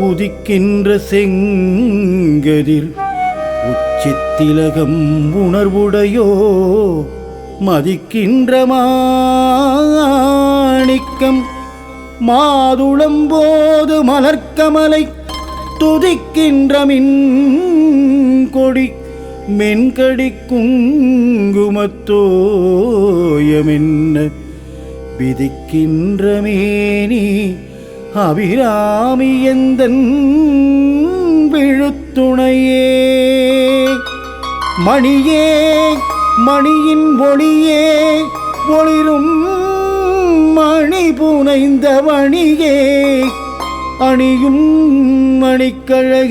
உதிக்கின்ற செங்கதிர் உச்சித்திலகம் உணர்வுடையோ? மதிக்கின்ற மாணிக்கம் மாதுளம் போது மலர்க்கமலை துதிக்கின்ற மின் கொடி மென்கடி குங்குமத்தோயமென்ன விதிக்கின்ற மேனி அபிராமி எந்தன் விழுத்துணையே. மணியே மணியின் ஒளியே ஒளிரும் மணி புனைந்த மணியே அணியும் மணிக்கழகி